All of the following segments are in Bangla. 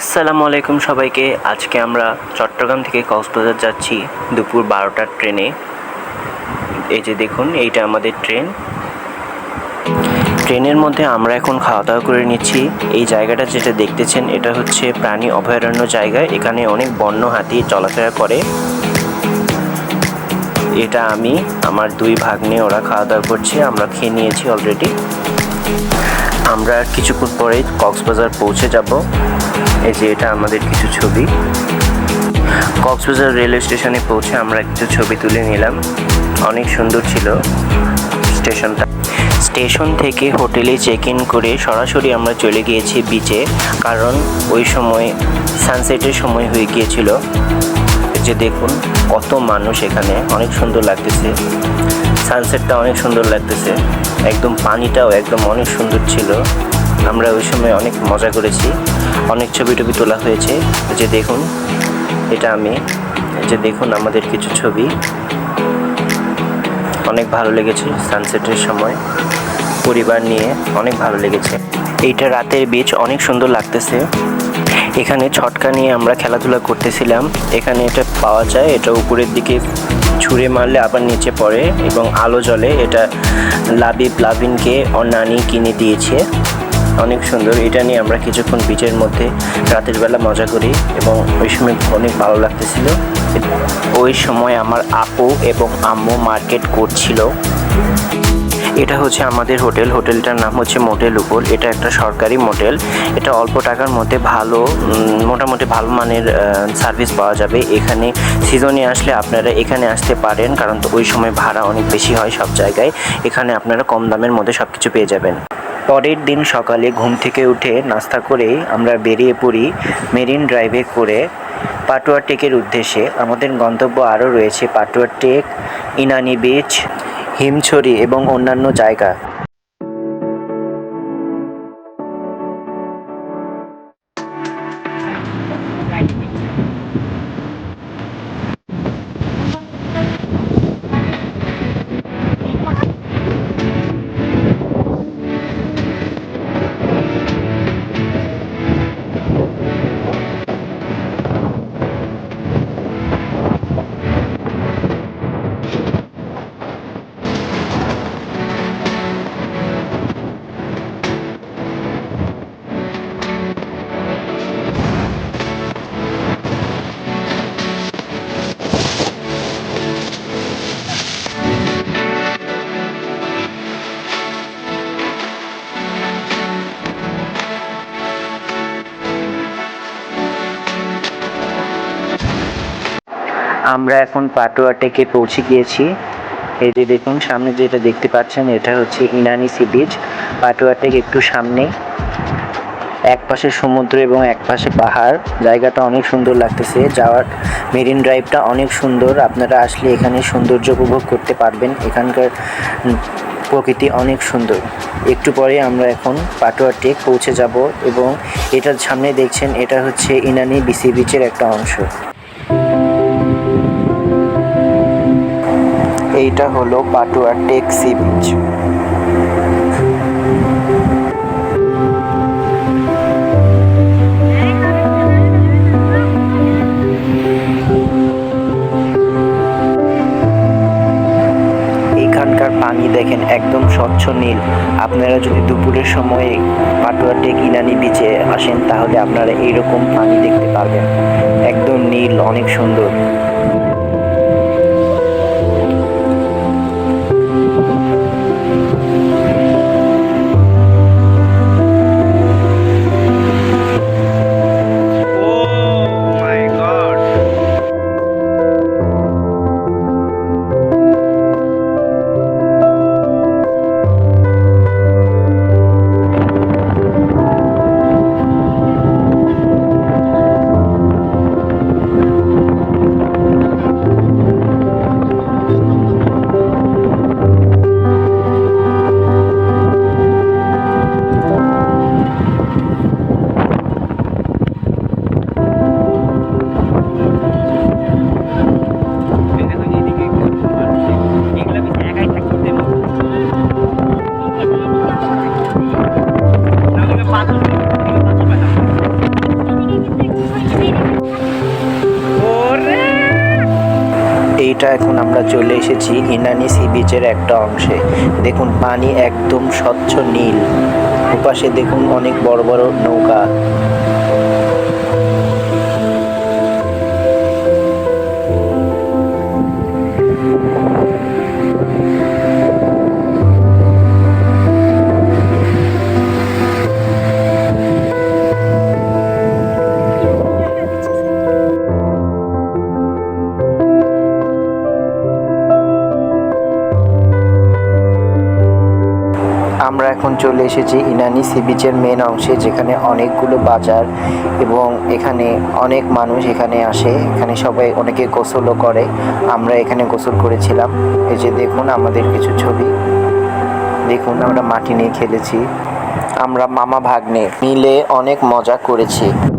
আসসালামু আলাইকুম সবাইকে। আজকে আমরা চট্টগ্রাম থেকে কক্সবাজার যাচ্ছি দুপুর বারোটার ট্রেনে। এই যে দেখুন, এইটা আমাদের ট্রেন। ট্রেনের মধ্যে আমরা এখন খাওয়া দাওয়া করে নিচ্ছি। এই জায়গাটা যেটা দেখতেছেন, এটা হচ্ছে প্রাণী অভয়ারণ্য জায়গা। এখানে অনেক বন্য হাতি চলাফেরা করে। এটা আমি, আমার দুই ভাগ্নে, ওরা খাওয়া দাওয়া করছে। আমরা খেয়ে নিয়েছি অলরেডি আমরা কিছুক্ষণ পরে কক্সবাজার পৌঁছে যাব। এই যে এটা আমাদের কিছু ছবি। কক্সবাজার রেলওয়ে স্টেশনে পৌঁছে আমরা কিছু ছবি তুলে নিলাম। অনেক সুন্দর ছিল স্টেশনটা। স্টেশন থেকে হোটেলে চেক ইন করে সরাসরি আমরা চলে গিয়েছি বিচে কারণ ওই সময় সানসেটের সময় হয়ে গিয়েছিল। যে দেখুন, কত মানুষ এখানে। অনেক সুন্দর লাগতেছে। সানসেটটা অনেক সুন্দর লাগতেছে। একদম পানিটাও একদম অনেক সুন্দর ছিল। আমরা ওই সময় অনেক মজা করেছি। অনেক ছবি টবি তোলা হয়েছে। যে দেখুন, এটা আমি। যে দেখুন আমাদের কিছু ছবি। অনেক ভালো লেগেছে সানসেটের সময়। পরিবার নিয়ে অনেক ভালো লেগেছে। এইটা রাতের বিচ অনেক সুন্দর লাগতেছে। এখানে ছটকা নিয়ে আমরা খেলাধুলা করতেছিলাম। এখানে এটা পাওয়া যায়, এটা উপরের দিকে ছুঁড়ে মারলে আবার নিচে পড়ে এবং আলো জ্বলে। এটা লাবিব প্লাবিনকে ওর নানি কিনে দিয়েছে। অনেক সুন্দর। এটা নিয়ে আমরা কিছুক্ষণ বিচের মধ্যে রাতের বেলা মজা করি এবং ওই সময় অনেক ভালো লাগতেছিল। ওই সময় আমার আপু এবং আম্মু মার্কেট করছিল। এটা হচ্ছে আমাদের হোটেল। হোটেলটার নাম হচ্ছে মোটেল উপল এটা একটা সরকারি মোটেল। এটা অল্প টাকার মধ্যে ভালো মোটামুটি ভালো মানের সার্ভিস পাওয়া যাবে। এখানে সিজনে আসলে আপনারা এখানে আসতে পারেন, কারণ তো ওই সময় ভাড়া অনেক বেশি হয় সব জায়গায়। এখানে আপনারা কম দামের মধ্যে সব কিছু পেয়ে যাবেন। পরের দিন সকালে ঘুম থেকে উঠে নাস্তা করে আমরা বেরিয়ে পড়ি মেরিন ড্রাইভে করে পাটুয়া টেকের উদ্দেশ্যে। আমাদের গন্তব্য আরও রয়েছে পাটুয়া টেক, ইনানি বিচ হিমছড়ি এবং অন্যান্য জায়গা। আমরা এখন পাটুয়া টেকে পৌঁছে গিয়েছি। এই যে দেখুন, সামনে যেটা দেখতে পাচ্ছেন, এটা হচ্ছে Inani sea beach. Patuartek একটু সামনে, এক পাশে সমুদ্র এবং এক পাশে পাহাড়। জায়গাটা অনেক সুন্দর লাগতেছে। যাওয়ার মেরিন ড্রাইভটা অনেক সুন্দর। আপনারা আসলে এখানে সৌন্দর্য উপভোগ করতে পারবেন। এখানকার প্রকৃতি অনেক সুন্দর। একটু পরে আমরা এখন পাটুয়া টেক পৌঁছে যাব এবং এটার সামনে দেখছেন, এটা হচ্ছে ইনানি বিসি বিচের একটা অংশ। এইটা হলো পাটুয়া টেক সি বিচ পানি দেখেন একদম স্বচ্ছ নীল। আপনারা যদি দুপুরের সময়ে পাটুয়া টেক ইনানি বিচে আসেন, তাহলে আপনারা এইরকম পানি দেখতে পারবেন। একদম নীল, অনেক সুন্দর। আমরা চলে এসেছি ইনানি সি বিচের একটা অংশে। দেখুন, পানি একদম স্বচ্ছ নীল। ওপাশে দেখুন অনেক বড় বড় নৌকা। চলে এসেছি ইনানি সি বিচের মেন অংশে, যেখানে অনেকগুলো বাজার এবং এখানে অনেক মানুষ এখানে আসে। এখানে সবাই অনেকে গোসলও করে। আমরা এখানে গোসল করেছিলাম। এই যে দেখুন আমাদের কিছু ছবি। দেখুন আমরা মাটি নিয়ে খেলেছি। আমরা মামা ভাগ্নে মিলে অনেক মজা করেছি।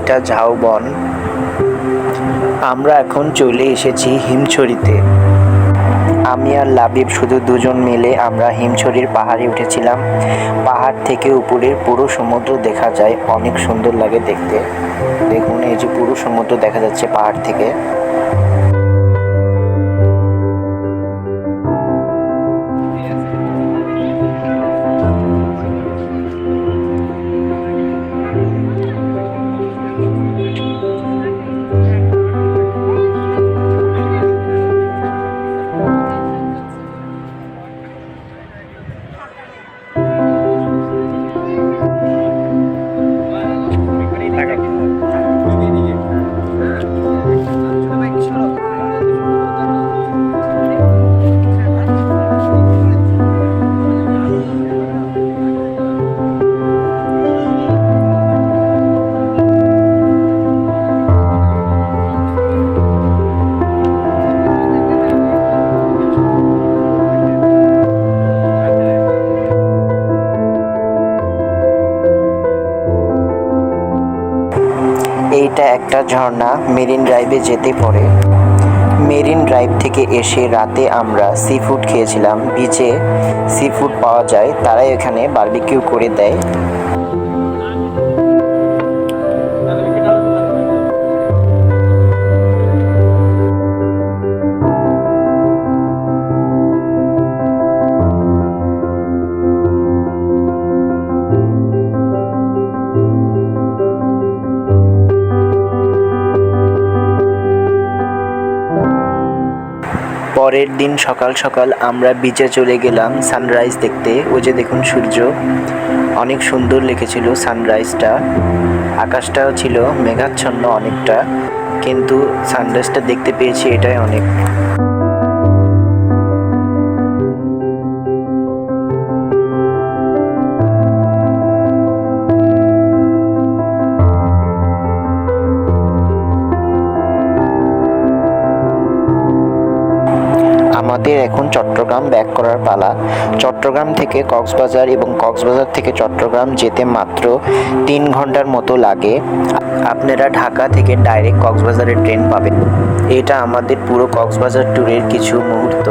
এইটা ঝাউবন আমরা এখন চলে এসেছি হিমছড়িতে। আমি আর লাবিব শুধু দুজন মিলে আমরা হিমছড়ির পাহাড়ে উঠেছিলাম। পাহাড় থেকে উপরের পুরো সমুদ্র দেখা যায়। অনেক সুন্দর লাগে দেখতে। দেখুন, এই যে পুরো সমুদ্র দেখা যাচ্ছে পাহাড় থেকে। একটা ঝর্ণা মেরিন ড্রাইভে যেতে পড়ে। মেরিন ড্রাইভ থেকে এসে রাতে আমরা সি ফুড খেয়েছিলাম। বিচে সি ফুড পাওয়া যায়, তারাই এখানে বার্বিকিউ করে দেয়। পরের দিন সকাল সকাল আমরা বিচে চলে গেলাম সানরাইজ দেখতে। ওই যে দেখুন সূর্য, অনেক সুন্দর লেগেছিল সানরাইজটা আকাশটাও ছিল মেঘাচ্ছন্ন অনেকটা, কিন্তু সানরাইজটা দেখতে পেয়েছি এটাই অনেক। আমাদের এখন চট্টগ্রাম ব্যাক করার পালা। চট্টগ্রাম থেকে কক্সবাজার এবং কক্সবাজার থেকে চট্টগ্রাম যেতে মাত্র তিন ঘণ্টার মতো লাগে। আপনারা ঢাকা থেকে ডাইরেক্ট কক্সবাজারের ট্রেন পাবেন। এটা আমাদের পুরো কক্সবাজার ট্যুরের কিছু মুহূর্ত।